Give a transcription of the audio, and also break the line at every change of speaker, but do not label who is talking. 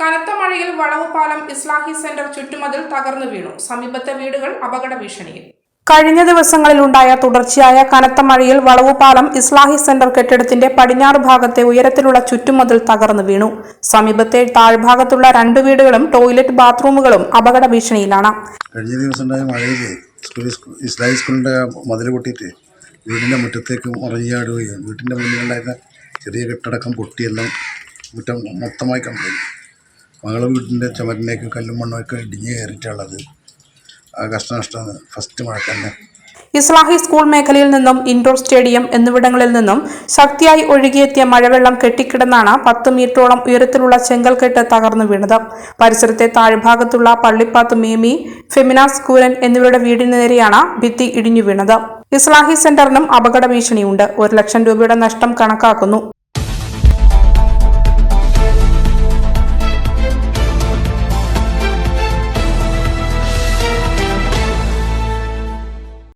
കനത്ത മഴയിൽ വളവുപാലം ഇസ്ലാഹി സെന്റർ ചുറ്റുമതിൽ തകർന്നു വീണു. സമീപത്തെ വീടുകൾ അപകട ഭീഷണിയിൽ. കഴിഞ്ഞ ദിവസങ്ങളിലുണ്ടായ തുടർച്ചയായ കനത്ത മഴയിൽ വളവുപാലം ഇസ്ലാഹി സെന്റർ കെട്ടിടത്തിന്റെ പടിഞ്ഞാറ് ഭാഗത്തെ ഉയരത്തിലുള്ള ചുറ്റുമതിൽ തകർന്നു വീണു. സമീപത്തെ താഴ്ഭാഗത്തുള്ള രണ്ട് വീടുകളും ടോയ്ലറ്റ് ബാത്റൂമുകളും അപകട ഭീഷണിയിലാണ്.
കഴിഞ്ഞ ദിവസം ഉണ്ടായ മഴയിൽ ഇസ്ലാഹി സ്കൂളിന്റെ മതിൽ പൊട്ടിയിട്ട് വീടിന്റെ മുറ്റത്തേക്ക് മറിഞ്ഞാടുകയും വീടിന്റെ മുന്നിലുണ്ടായിരുന്ന ചെറിയ കെട്ടടക്കം പൊട്ടിയെല്ലാം മുറ്റം മൊത്തമായി കംപ്ലൈന്റ് മകളെ വീടിന്റെ ചുമരിലേക്ക് കല്ലും മണ്ണൊക്കെ ഇടിഞ്ഞ് കയറിയിട്ടുള്ളത്. ആ കഷ്ടനഷ്ടമാണ് ഫസ്റ്റ് മഴ തന്നെ.
ഇസ്ലാഹി സ്കൂൾ മേഖലയിൽ നിന്നും ഇൻഡോർ സ്റ്റേഡിയം എന്നിവിടങ്ങളിൽ നിന്നും ശക്തിയായി ഒഴുകിയെത്തിയ മഴവെള്ളം കെട്ടിക്കിടന്നാണ് പത്ത് മീറ്ററോളം ഉയരത്തിലുള്ള ചെങ്കൽക്കെട്ട് തകർന്നു വീണത്. പരിസരത്തെ താഴ്ഭാഗത്തുള്ള പള്ളിപ്പാത്ത് മേമി ഫെമിനാസ് കൂരൻ എന്നിവരുടെ വീടിന് നേരെയാണ് ഭിത്തി ഇടിഞ്ഞു വീണത്. ഇസ്ലാഹി സെന്ററിനും അപകട ഭീഷണിയുണ്ട്. ഒരു ലക്ഷം രൂപയുടെ നഷ്ടം കണക്കാക്കുന്നു.